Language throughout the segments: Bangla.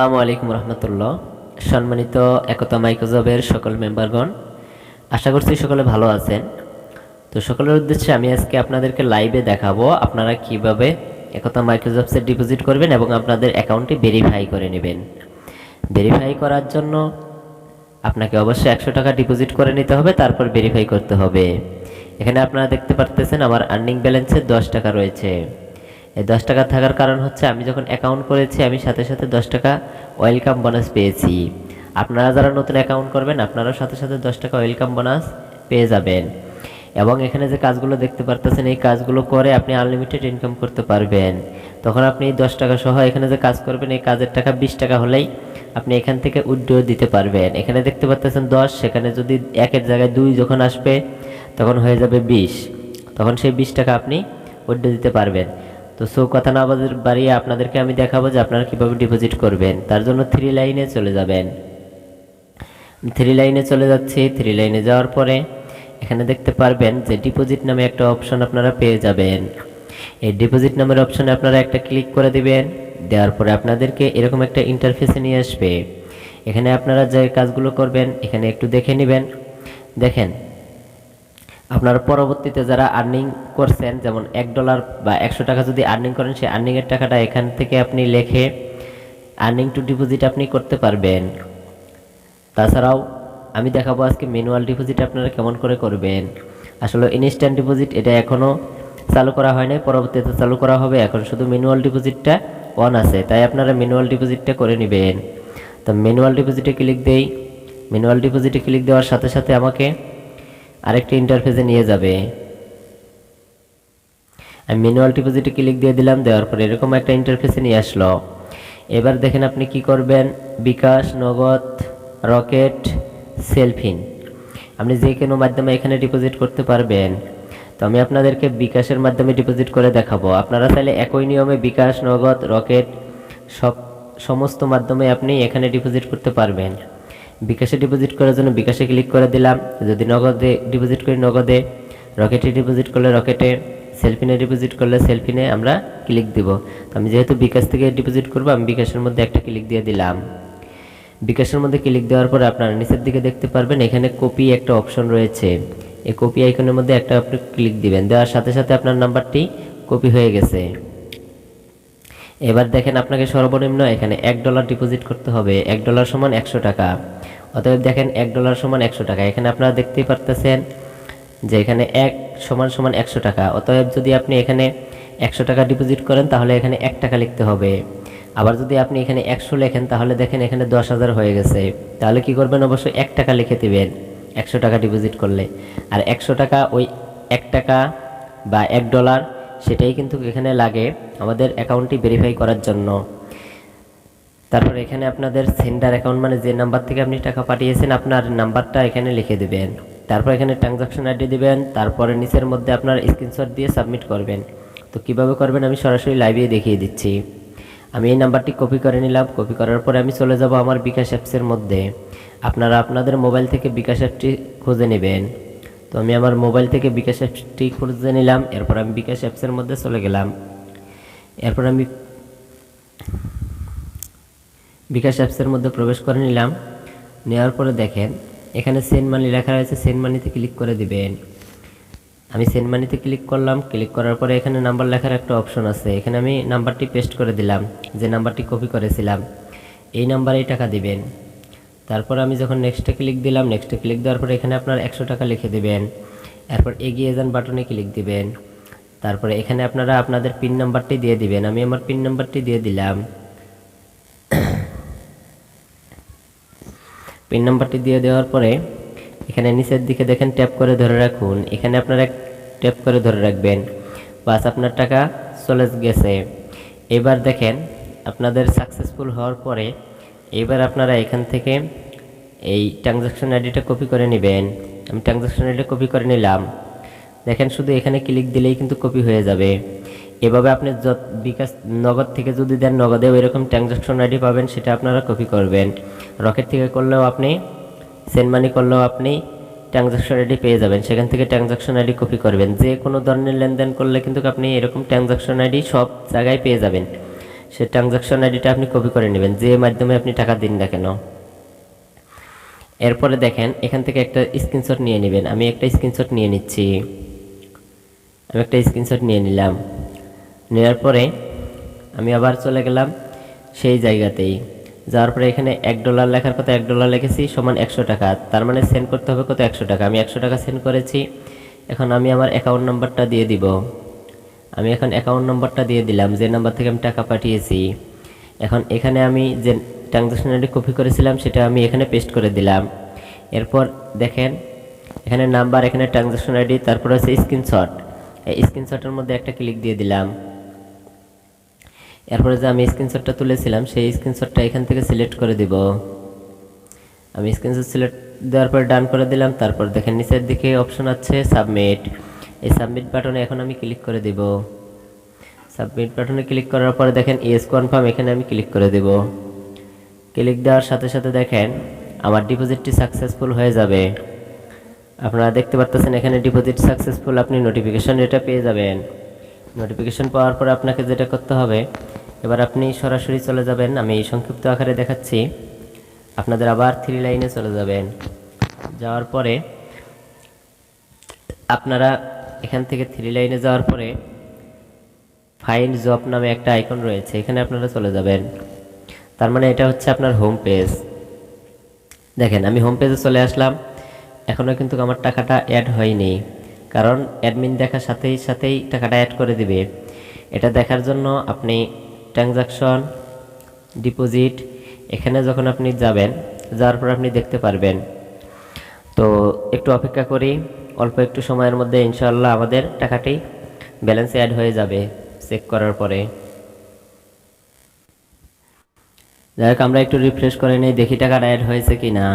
আসসালামু আলাইকুম রহমতুল্লাহ। সম্মানিত একতা মাইক্রোজবের সকল মেম্বারগণ, আশা করছি সকলে ভালো আছেন। তো সকলের উদ্দেশ্যে আমি আজকে আপনাদেরকে লাইভে দেখাবো আপনারা কীভাবে একতা মাইক্রোজবসে ডিপোজিট করবেন এবং আপনাদের অ্যাকাউন্টটি ভেরিফাই করে নেবেন। ভেরিফাই করার জন্য আপনাকে অবশ্যই একশো টাকা ডিপোজিট করে নিতে হবে, তারপর ভেরিফাই করতে হবে। এখানে আপনারা দেখতে পারতেছেন আমার আর্নিং ব্যালেন্সে দশ টাকা রয়েছে। এই দশ টাকা থাকার কারণ হচ্ছে আমি যখন অ্যাকাউন্ট করেছি, আমি সাথে সাথে দশ টাকা ওয়েলকাম বোনাস পেয়েছি। আপনারা যারা নতুন অ্যাকাউন্ট করবেন, আপনারাও সাথে সাথে দশ টাকা ওয়েলকাম বোনাস পেয়ে যাবেন। এবং এখানে যে কাজগুলো দেখতে পারতেছেন, এই কাজগুলো করে আপনি আনলিমিটেড ইনকাম করতে পারবেন। তখন আপনি দশ টাকা সহ এখানে যে কাজ করবেন, এই কাজের টাকা বিশ টাকা হলেই আপনি এখান থেকে উইথড্র দিতে পারবেন। এখানে দেখতে পাচ্ছেন দশ, সেখানে যদি একের জায়গায় দুই যখন আসবে, তখন হয়ে যাবে বিশ। তখন সেই বিশ টাকা আপনি উইথড্র দিতে পারবেন। তো সো কথা না বাড়িয়ে আপনাদেরকে আমি দেখাবো যে আপনারা কীভাবে ডিপোজিট করবেন। তার জন্য থ্রি লাইনে চলে যাবেন। থ্রি লাইনে চলে যাচ্ছি। থ্রি লাইনে যাওয়ার পরে এখানে দেখতে পারবেন যে ডিপোজিট নামে একটা অপশন আপনারা পেয়ে যাবেন। এই ডিপোজিট নামের অপশনে আপনারা একটা ক্লিক করে দিবেন। দেওয়ার পরে আপনাদেরকে এরকম একটা ইন্টারফেসে নিয়ে আসবে। এখানে আপনারা যে কাজগুলো করবেন, এখানে একটু দেখে নেবেন। দেখেন আপনারা পরবর্তীতে যারা আর্নিং করছেন, যেমন এক ডলার বা একশো টাকা যদি আর্নিং করেন, সেই আর্নিংয়ের টাকাটা এখান থেকে আপনি লেখে আর্নিং টু ডিপোজিট আপনি করতে পারবেন। তাছাড়াও আমি দেখাবো আজকে ম্যানুয়াল ডিপোজিট আপনারা কেমন করে করবেন। আসলে ইনস্ট্যান্ট ডিপোজিট এটা এখনও চালু করা হয় নাই, পরবর্তীতে চালু করা হবে। এখন শুধু ম্যানুয়াল ডিপোজিটটা অন আছে, তাই আপনারা ম্যানুয়াল ডিপোজিটটা করে নেবেন। তো ম্যানুয়াল ডিপোজিটে ক্লিক দেই। ম্যানুয়াল ডিপোজিটে ক্লিক দেওয়ার সাথে সাথে আমাকে আরেকটি ইন্টারফেসে নিয়ে যাবে। আমি ম্যানুয়াল ডিপোজিটে ক্লিক দিয়ে দিলাম, দেওয়ার পরে এরকম একটা ইন্টারফেসে নিয়ে আসলো। এবার দেখেন আপনি কি করবেন? বিকাশ, নগদ, রকেট সেলফিন আপনি যে কোনো মাধ্যমে এখানে ডিপোজিট করতে পারবেন। তো আমি আপনাদেরকে বিকাশের মাধ্যমে ডিপোজিট করে দেখাবো। আপনারা চাইলে একই নিয়মে বিকাশ, নগদ, রকেট সব সমস্ত মাধ্যমে আপনি এখানে ডিপোজিট করতে পারবেন। বিকাশে ডিপোজিট করার জন্য বিকাশে ক্লিক করে দিলাম। যদি নগদে ডিপোজিট করি নগদে রকেটে ডিপোজিট করলে রকেটে সেলফিনে ডিপোজিট করলে সেলফিনে আমরা ক্লিক দিব। আমি যেহেতু বিকাশ থেকে ডিপোজিট করব, আমি বিকাশের মধ্যে একটা ক্লিক দিয়ে দিলাম। বিকাশের মধ্যে ক্লিক দেওয়ার পরে আপনারা নিচের দিকে দেখতে পারবেন, এখানে কপি একটা অপশন রয়েছে। এই কপি আইকনের মধ্যে একটা আপনি ক্লিক দিবেন। দেওয়ার সাথে সাথে আপনার নাম্বারটি কপি হয়ে গেছে। এবার দেখেন আপনাকে সর্বনিম্ন এখানে এক ডলার ডিপোজিট করতে হবে। এক ডলার সমান একশো টাকা। অতএব দেখেন এক ডলার সমান একশো টাকা। এখানে আপনারা দেখতেই পারতেছেন যে এখানে এক সমান সমান একশো টাকা। অতএব যদি আপনি এখানে একশো টাকা ডিপোজিট করেন, তাহলে এখানে এক টাকা লিখতে হবে। আবার যদি আপনি এখানে একশো লেখেন, তাহলে দেখেন এখানে দশ হাজার হয়ে গেছে। তাহলে কি করবেন? অবশ্যই এক টাকা লিখে দিবেন একশো টাকা ডিপোজিট করলে। আর একশো টাকা ওই এক টাকা বা এক ডলার সেটাই কিন্তু এখানে লাগে আমাদের অ্যাকাউন্টটি ভেরিফাই করার জন্য। তারপর এখানে আপনাদের সেন্ডার অ্যাকাউন্ট মানে যে নাম্বার থেকে আপনি টাকা পাঠিয়েছেন, আপনার নাম্বারটা এখানে লিখে দেবেন। তারপর এখানে ট্রানজাকশন আইডি দিবেন, তারপরে নিচের মধ্যে আপনার স্ক্রিনশট দিয়ে সাবমিট করবেন। তো কীভাবে করবেন আমি সরাসরি লাইভে দেখিয়ে দিচ্ছি। আমি এই নাম্বারটি কপি করে নিলাম কপি করার পরে আমি চলে যাব আমার বিকাশ অ্যাপসের মধ্যে। আপনারা আপনাদের মোবাইল থেকে বিকাশ অ্যাপটি খুঁজে নেবেন। তো আমি আমার মোবাইল থেকে বিকাশ অ্যাপটি খুঁজে নিলাম, এরপর আমি বিকাশ অ্যাপসের মধ্যে চলে গেলাম। এরপর আমি বিকাশ অ্যাপসের মধ্যে প্রবেশ করে নিলাম। নেওয়ার পরে দেখেন, এখানে সেন্ড মানি লেখা রয়েছে, সেন্ড মানিতে ক্লিক করে দিবেন। আমি সেন্ড মানিতে ক্লিক করলাম, ক্লিক করার পরে এখানে নাম্বার লেখার একটা অপশন আছে। এখানে আমি নাম্বারটি পেস্ট করে দিলাম, যে নাম্বারটি কপি করেছিলাম। এই নাম্বারেই টাকা দিবেন। তারপর আমি যখন নেক্সটে ক্লিক দিলাম নেক্সটে ক্লিক দেওয়ার পরে এখানে আপনার একশো টাকা লিখে দেবেন। এরপর এগিয়ে যান বাটনে ক্লিক দিবেন। তারপরে এখানে আপনারা আপনাদের পিন নাম্বারটি দিয়ে দিবেন। আমি আমার পিন নাম্বারটি দিয়ে দিলাম। পিন নাম্বারটি দিয়ে দেওয়ার পরে এখানে নিচের দিকে দেখেন ট্যাপ করে ধরে রাখুন। এখানে আপনারা ট্যাপ করে ধরে রাখবেন। বাস, আপনার টাকা চলে গেছে। এবার দেখেন আপনাদের সাকসেসফুল হওয়ার পরে এবার আপনারা এখান থেকে এই ট্রানজাকশন আইডিটা কপি করে নেবেন। আমি ট্রানজাকশন আইডিটা কপি করে নিলাম। দেখেন, শুধু এখানে ক্লিক দিলেই কিন্তু কপি হয়ে যাবে। এভাবে আপনি যত বিকাশ নগদ থেকে যদি দেন নগদেও এরকম ট্রানজাকশন আইডি পাবেন, সেটা আপনারা কপি করবেন। রকেট থেকে করলেও আপনি সেন্ড মানি করলেও আপনি ট্রানজাকশন আইডি পেয়ে যাবেন। সেখান থেকে ট্রানজাকশন আইডি কপি করবেন। যে কোনো ধরনের লেনদেন করলে কিন্তু আপনি এরকম ট্রানজাকশন আইডি সব জায়গায় পেয়ে যাবেন। সে ট্রানজাকশন আইডিটা আপনি কপি করে নেবেন। যে মাধ্যমে আপনি টাকা দিন না কেন। এরপরে দেখেন, এখান থেকে একটা স্ক্রিনশট নিয়ে নেবেন। আমি একটা স্ক্রিনশট নিয়ে নিচ্ছি। আমি একটা স্ক্রিনশট নিয়ে নিলাম। নেওয়ার পরে আমি আবার চলে গেলাম সেই জায়গাতেই। যাওয়ার পরে এখানে এক ডলার লেখার কথা, এক ডলার লিখেছি, সমান একশো টাকা। তার মানে সেন্ড করতে হবে কত? একশো টাকা। আমি একশো টাকা সেন্ড করেছি। এখন আমি আমার অ্যাকাউন্ট নাম্বারটা দিয়ে দিব। আমি এখন অ্যাকাউন্ট নাম্বারটা দিয়ে দিলাম, যে নাম্বার থেকে আমি টাকা পাঠিয়েছি। এখন এখানে আমি যে ট্রানজাকশন আইডি কপি করেছিলাম, সেটা আমি এখানে পেস্ট করে দিলাম। এরপর দেখেন, এখানে নাম্বার এখানে ট্রানজাকশন আইডি তারপর হচ্ছে স্ক্রিনশট এই স্ক্রিনশটের মধ্যে একটা ক্লিক দিয়ে দিলাম। এরপরে যে আমি স্ক্রিনশটটা তুলেছিলাম, সেই স্ক্রিনশটটা এখান থেকে সিলেক্ট করে দিব। আমি স্ক্রিনশট সিলেক্ট দেওয়ার পর ডান করে দিলাম। তারপর দেখেন, নিচের দিকে অপশন আছে সাবমিট এই সাবমিট বাটনে এখন আমি ক্লিক করে দিব। সাবমিট বাটনে ক্লিক করার পরে দেখেন ইয়েস কনফার্ম এখানে আমি ক্লিক করে দেব। ক্লিক দেওয়ার সাথে সাথে দেখেন আমার ডিপোজিটটি সাকসেসফুল হয়ে যাবে। আপনারা দেখতে পাচ্ছেন এখানে ডিপোজিট সাকসেসফুল আপনি নোটিফিকেশন এটা পেয়ে যাবেন। নোটিফিকেশন পাওয়ার পরে আপনাকে যেটা করতে হবে, এবার আপনি সরাসরি চলে যাবেন। আমি এই সংক্ষিপ্ত আকারে দেখাচ্ছি। আপনাদের আবার থ্রি লাইনে চলে যাবেন। যাওয়ার পরে আপনারা এখান থেকে থ্রি লাইনে যাওয়ার পরে ফাইন্ড জব নামে একটা আইকন রয়েছে, এখানে আপনারা চলে যাবেন। তার মানে এটা হচ্ছে আপনার হোম পেজ দেখেন, আমি হোম পেজে চলে আসলাম এখনও কিন্তু আমার টাকাটা অ্যাড হয়নি, কারণ অ্যাডমিন দেখার সাথেই সাথেই টাকাটা অ্যাড করে দিবে। এটা দেখার জন্য আপনি ট্রানজাকশন ডিপোজিট এখানে যখন আপনি যাবেন, যাওয়ার পর আপনি দেখতে পারবেন। তো একটু অপেক্ষা করি। অল্প একটু সময়ের মধ্যে ইনশাআল্লাহ আমাদের টাকাটি ব্যালেন্সে অ্যাড হয়ে যাবে চেক করার পরে। যাই হোক, আমরা একটু রিফ্রেশ করে নিই, দেখি টাকাটা অ্যাড হয়েছে কি না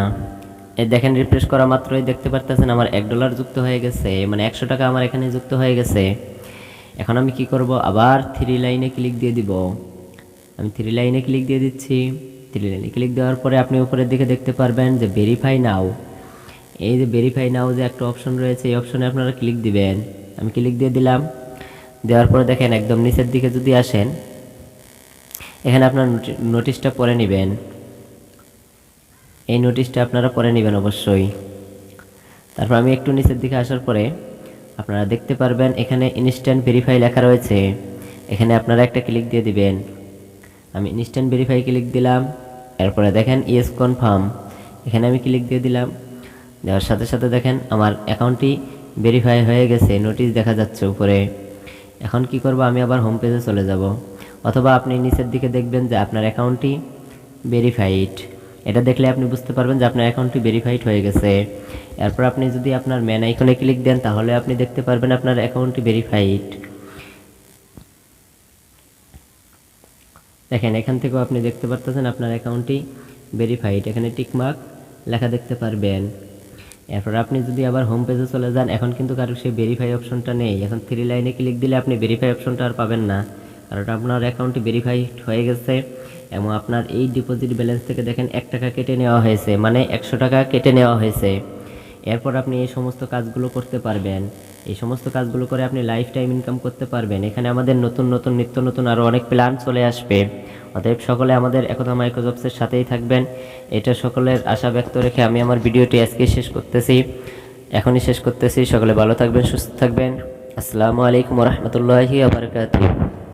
এই দেখেন রিফ্রেশ করা মাত্রই দেখতে পারতেছেন আমার এক ডলার যুক্ত হয়ে গেছে মানে একশো টাকা আমার এখানে যুক্ত হয়ে গেছে। এখন আমি কি করব? আবার থ্রি লাইনে ক্লিক দিয়ে দিব। আমি থ্রি লাইনে ক্লিক দিয়ে দিচ্ছি। থ্রি লাইনে ক্লিক দেওয়ার পরে আপনি উপরের দিকে দেখতে পারবেন যে ভেরিফাই নাও এই যে ভেরিফাই নাও যে একটা অপশন রয়েছে, এই অপশনে আপনারা ক্লিক দিবেন। আমি ক্লিক দিয়ে দিলাম। দেওয়ার পরে দেখেন একদম নিচের দিকে যদি আসেন, এখানে আপনার নোটিশটা পরে নেবেন। এই নোটিশটা আপনারা পরে নেবেন অবশ্যই। তারপর আমি একটু নিচের দিকে আসার পরে আপনারা দেখতে পারবেন, এখানে ইনস্ট্যান্ট ভেরিফাই লেখা রয়েছে। এখানে আপনারা একটা ক্লিক দিয়ে দিবেন। আমি ইনস্ট্যান্ট ভেরিফাই ক্লিক দিলাম। এরপরে দেখেন ইয়েস কনফার্ম এখানে আমি ক্লিক দিয়ে দিলাম। দেওয়ার সাথে সাথে দেখেন আমার অ্যাকাউন্টটি ভেরিফাই হয়ে গেছে নোটিশ দেখা যাচ্ছে উপরে। এখন কি করব, আমি আবার হোম পেজে চলে যাব। অথবা আপনি নিচের দিকে দেখবেন যে আপনার অ্যাকাউন্টটি ভেরিফাইড এটা দেখলে আপনি বুঝতে পারবেন যে আপনার অ্যাকাউন্টটি ভেরিফাইড হয়ে গেছে। এরপর আপনি যদি আপনার ম্যান আইকনে ক্লিক দেন, তাহলে আপনি দেখতে পারবেন আপনার অ্যাকাউন্টটি ভেরিফাইড দেখেন, এখান থেকেও আপনি দেখতে পারতেছেন আপনার অ্যাকাউন্টটি ভেরিফাইড এখানে টিকমার্ক লেখা দেখতে পারবেন। এরপর আপনি যদি আবার হোম পেজে চলে যান, এখন কিন্তু কারও সেই ভেরিফাই অপশনটা নেই। এখন থ্রি লাইনে ক্লিক দিলে আপনি ভেরিফাই অপশনটা আর পাবেন না। কারণ আপনার অ্যাকাউন্টটি ভেরিফাই হয়ে গেছে এবং আপনার এই ডিপোজিট ব্যালেন্স থেকে দেখেন এক টাকা কেটে নেওয়া হয়েছে মানে একশো টাকা কেটে নেওয়া হয়েছে। এরপর আপনি এই সমস্ত কাজগুলো করতে পারবেন। এই সমস্ত কাজগুলো করে আপনি লাইফ টাইম ইনকাম করতে পারবেন। এখানে আমাদের নতুন নতুন, নিত্য নতুন আরও অনেক প্ল্যান চলে আসবে। অতএব সকলে আমাদের একতা মাইক্রোজবসের সাথেই থাকবেন। এটা সকলের আশা ব্যক্ত রেখে আমি আমার ভিডিওটি আজকে শেষ করতেছি। এখনই শেষ করতেছি। সকলে ভালো থাকবেন, সুস্থ থাকবেন। আসসালামু আলাইকুম রহমতুল্লাহি আবরকাত